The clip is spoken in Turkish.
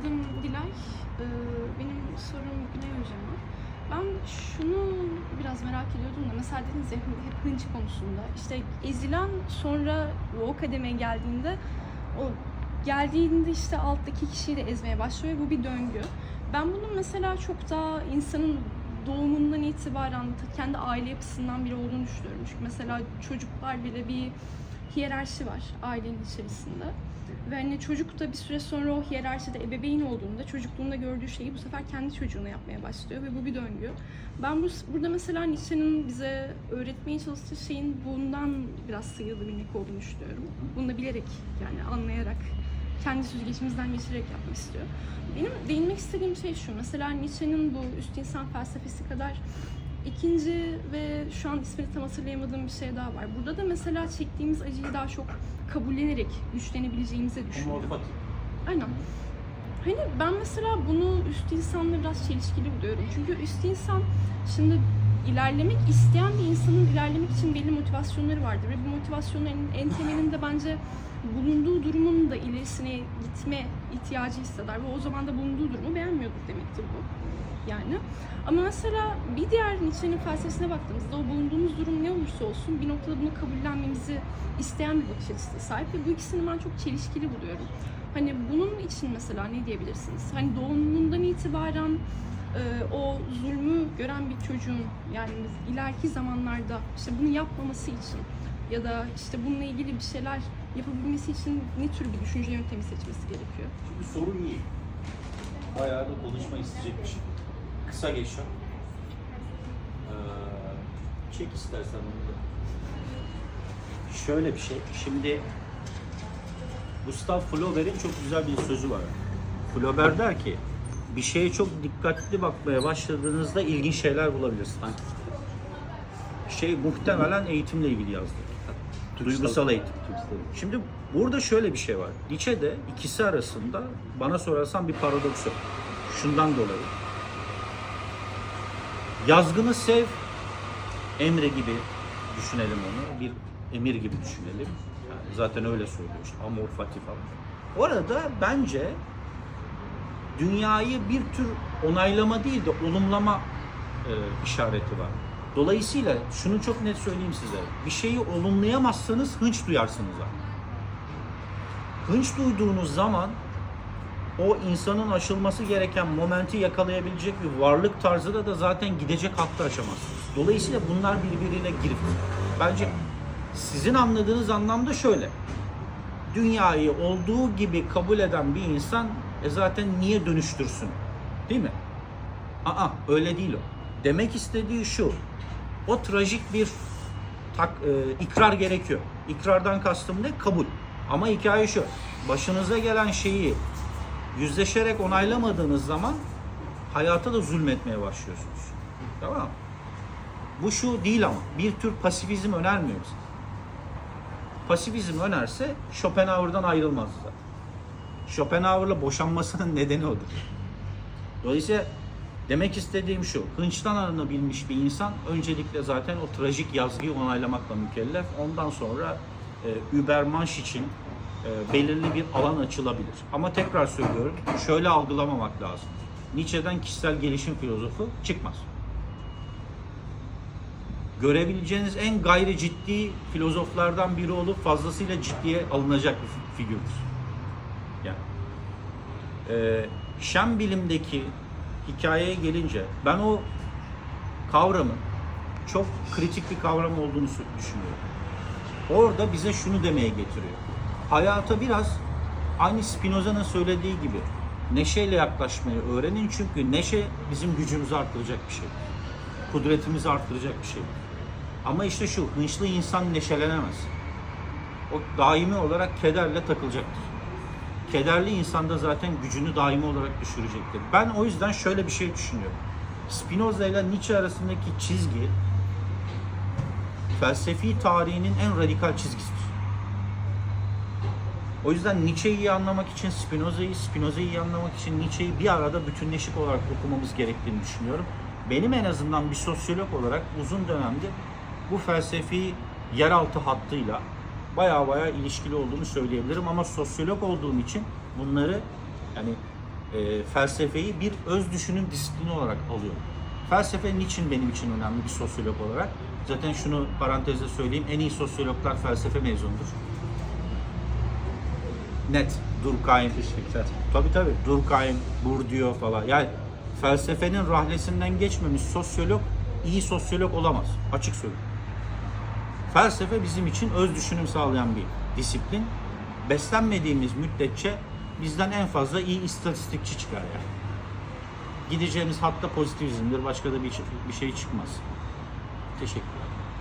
adım Dilay. Ee, benim sorum Güney Hocam'a. Ben şunu biraz merak ediyordum da mesela dediniz ya hep hınç konusunda. İşte ezilen sonra o kademeye geldiğinde o geldiğinde işte alttaki kişiyi de ezmeye başlıyor ve bu bir döngü. Ben bunun mesela çok daha insanın doğumundan itibaren kendi aile yapısından biri olduğunu düşünüyorum. Çünkü mesela çocuklar bile bir hiyerarşi var ailenin içerisinde. Ve hani çocuk da bir süre sonra o hiyerarşide ebeveyn olduğunda çocukluğunda gördüğü şeyi bu sefer kendi çocuğuna yapmaya başlıyor ve bu bir döngü. Ben bu, burada mesela Nietzsche'nin bize öğretmeye çalıştığı şeyin bundan biraz sıyrılabilmek olduğunu düşünüyorum. Bunu da bilerek yani anlayarak kendi süzgecimizden geçirerek yapmak istiyor. Benim değinmek istediğim şey şu. Mesela Nietzsche'nin bu üst insan felsefesi kadar ikinci ve şu an ismini tam hatırlayamadığım bir şey daha var. Burada da mesela çektiğimiz acıyı daha çok kabullenerek güçlenebileceğimizi düşünüyorum. Aynen. Hani ben mesela bunu üst insanla biraz çelişkili buluyorum. Çünkü üst insan şimdi ilerlemek isteyen bir insanın ilerlemek için belli motivasyonları vardır. Ve bu motivasyonların en temelinde bence bulunduğu durumun da ilerisine gitme ihtiyacı hisseder. Ve o zaman da bulunduğu durumu beğenmiyordur demektir bu. Yani. Ama mesela bir diğer Nietzsche'nin felsefesine baktığımızda o bulunduğumuz durum ne olursa olsun bir noktada bunu kabullenmemizi isteyen bir bakış açısına sahip ve bu ikisini ben çok çelişkili buluyorum. Hani bunun için mesela ne diyebilirsiniz? Hani doğumundan itibaren e, o zulmü gören bir çocuğun yani ileriki zamanlarda işte bunu yapmaması için ya da işte bununla ilgili bir şeyler yapabilmesi için ne tür bir düşünce yöntemi seçmesi gerekiyor? Şimdi sorun iyi. Bayağı da konuşma isteyecek bir şey. Kısa geçen. Ee, çek istersen onu da. Şöyle bir şey. Şimdi Gustav Flaubert'in çok güzel bir sözü var. Flaubert der ki bir şeye çok dikkatli bakmaya başladığınızda ilginç şeyler bulabilirsiniz. Şey muhtemelen eğitimle ilgili yazdı. Duygusal eğitim. Şimdi burada şöyle bir şey var. Nietzsche'de ikisi arasında bana sorarsan bir paradoks yok. Şundan dolayı. Yazgını sev, emre gibi düşünelim onu. Bir emir gibi düşünelim. Yani zaten öyle söylüyor işte amor fati falan. Orada bence dünyayı bir tür onaylama değil de olumlama e, işareti var. Dolayısıyla şunu çok net söyleyeyim size. Bir şeyi olumlayamazsanız hınç duyarsınız. Hınç duyduğunuz zaman o insanın aşılması gereken momenti yakalayabilecek bir varlık tarzıyla da zaten gidecek hattı aşamazsınız. Dolayısıyla bunlar birbiriyle girip bence sizin anladığınız anlamda şöyle. Dünyayı olduğu gibi kabul eden bir insan e zaten niye dönüştürsün? Değil mi? Aa öyle değil o. Demek istediği şu. O trajik bir tak, e, ikrar gerekiyor. İkrardan kastım ne? Kabul. Ama hikaye şu. Başınıza gelen şeyi yüzleşerek onaylamadığınız zaman hayata da zulmetmeye başlıyorsunuz. Tamam? Bu şu değil ama. Bir tür pasifizm önermiyor bize. Pasifizm önerse Schopenhauer'dan ayrılmazdı zaten. Schopenhauer'la boşanmasının nedeni odur. Dolayısıyla demek istediğim şu. Hınçtan arınabilmiş bir insan öncelikle zaten o trajik yazgıyı onaylamakla mükellef. Ondan sonra e, Übermensch için e, belirli bir alan açılabilir. Ama tekrar söylüyorum, şöyle algılamamak lazım. Nietzsche'den kişisel gelişim filozofu çıkmaz. Görebileceğiniz en gayri ciddi filozoflardan biri olup fazlasıyla ciddiye alınacak bir fi- figürdür. Yani e, şem bilimdeki hikayeye gelince ben o kavramın çok kritik bir kavram olduğunu düşünüyorum. Orada bize şunu demeye getiriyor. Hayata biraz aynı Spinoza'nın söylediği gibi neşeyle yaklaşmayı öğrenin çünkü neşe bizim gücümüzü arttıracak bir şey. Kudretimizi arttıracak bir şey. Ama işte şu hınçlı insan neşelenemez. O daimi olarak kederle takılacaktır. Kederli insan da zaten gücünü daimi olarak düşürecektir. Ben o yüzden şöyle bir şey düşünüyorum. Spinoza ile Nietzsche arasındaki çizgi felsefi tarihinin en radikal çizgisidir. O yüzden Nietzsche'yi iyi anlamak için Spinoza'yı, Spinoza'yı iyi anlamak için Nietzsche'yi bir arada bütünleşik olarak okumamız gerektiğini düşünüyorum. Benim en azından bir sosyolog olarak uzun dönemde bu felsefi yeraltı hattıyla baya baya ilişkili olduğunu söyleyebilirim ama sosyolog olduğum için bunları yani e, felsefeyi bir öz düşünüm disiplini olarak alıyorum. Felsefe niçin benim için önemli bir sosyolog olarak? Zaten şunu parantezde söyleyeyim. En iyi sosyologlar felsefe mezunudur. Net. Durkheim. Tabii tabii. Durkheim, Bourdieu falan. Yani felsefenin rahlesinden geçmemiş sosyolog iyi sosyolog olamaz. Açık söyleyeyim. Felsefe bizim için öz düşünüm sağlayan bir disiplin. Beslenmediğimiz müddetçe bizden en fazla iyi istatistikçi çıkar yani. Gideceğimiz hatta pozitivizmdir. Başka da bir, bir şey çıkmaz. Teşekkürler.